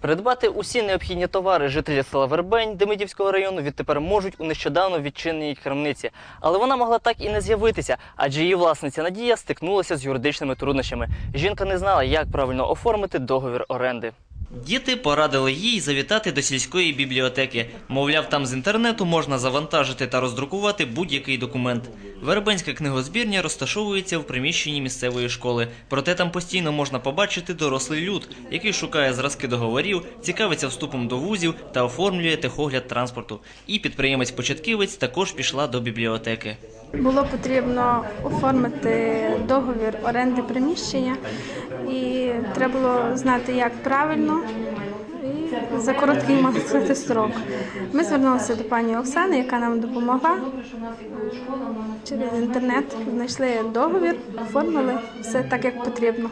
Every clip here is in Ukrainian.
Придбати усі необхідні товари жителі села Вербень Демидівського району відтепер можуть у нещодавно відчиненій крамниці. Але вона могла так і не з'явитися, адже її власниця Надія стикнулася з юридичними труднощами. Жінка не знала, як правильно оформити договір оренди. Діти порадили їй завітати до сільської бібліотеки. Мовляв, там з інтернету можна завантажити та роздрукувати будь-який документ. Вербенська книгозбірня розташовується в приміщенні місцевої школи. Проте там постійно можна побачити дорослий люд, який шукає зразки договорів, цікавиться вступом до вузів та оформлює техогляд транспорту. І підприємець-початківець також пішла до бібліотеки. Було потрібно оформити договір оренди приміщення, і треба було знати, як правильно. І за короткий можна строк. Ми звернулися до пані Оксани, яка нам допомогла. Через інтернет знайшли договір, оформили все так, як потрібно.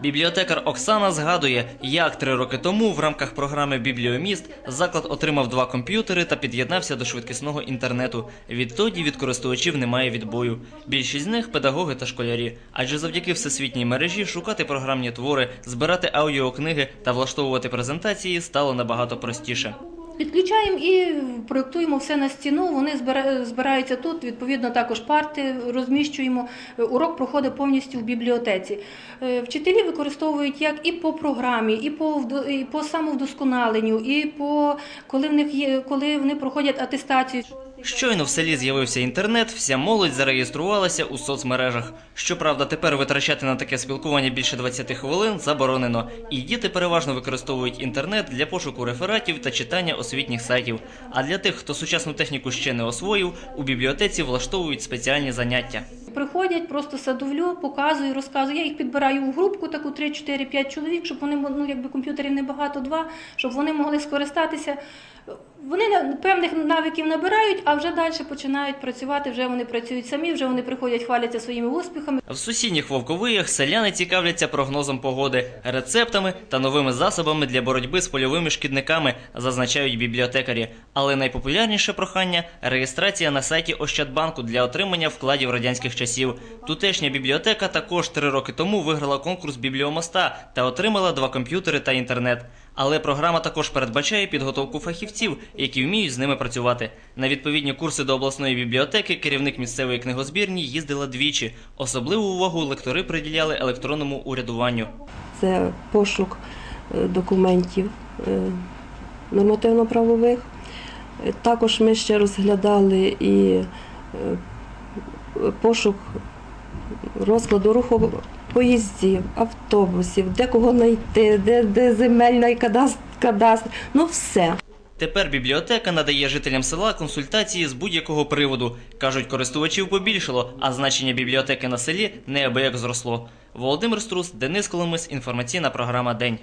Бібліотекар Оксана згадує, як три роки тому в рамках програми Бібліоміст заклад отримав два комп'ютери та під'єднався до швидкісного інтернету. Відтоді від користувачів немає відбою. Більшість з них педагоги та школярі, адже завдяки всесвітній мережі шукати програмні твори, збирати аудіокниги та влаштовувати презентації стало набагато простіше. Підключаємо і проєктуємо все на стіну. Вони збираються тут. Відповідно, також парти розміщуємо. Урок проходить повністю в бібліотеці. Е, Вчителі використовують як і по програмі, і по і по самовдосконаленню, і по коли в них є, коли вони проходять атестацію. Щойно в селі з'явився інтернет, вся молодь зареєструвалася у соцмережах. Щоправда, тепер витрачати на таке спілкування більше 20 хвилин заборонено, і діти переважно використовують інтернет для пошуку рефератів та читання освітніх сайтів. А для тих, хто сучасну техніку ще не освоїв, у бібліотеці влаштовують спеціальні заняття. Приходять, просто садовлю, показую, розказую. Я їх підбираю в групку, таку 3, 4, 5 чоловік, щоб вони ну, якби комп'ютерів небагато, два, щоб вони могли скористатися. Вони певних навиків набирають, а вже далі починають працювати. Вже вони працюють самі, вже вони приходять, хваляться своїми успіхами. В сусідніх вовковиях селяни цікавляться прогнозом погоди, рецептами та новими засобами для боротьби з польовими шкідниками, зазначають бібліотекарі. Але найпопулярніше прохання реєстрація на сайті Ощадбанку для отримання вкладів радянських часів. Тутешня бібліотека також три роки тому виграла конкурс бібліомоста та отримала два комп'ютери та інтернет. Але програма також передбачає підготовку фахівців, які вміють з ними працювати. На відповідні курси до обласної бібліотеки керівник місцевої книгозбірні їздила двічі. Особливу увагу лектори приділяли електронному урядуванню. це пошук е, документів е, нормативно-правових. Також ми ще розглядали і е, пошук розкладу руху поїздів, автобусів, де кого знайти, де, де земельна і кадастр, ну все. Тепер бібліотека надає жителям села консультації з будь-якого приводу. Кажуть, користувачів побільшало, а значення бібліотеки на селі неабияк зросло. Володимир Струс, Денис Коломис, інформаційна програма День.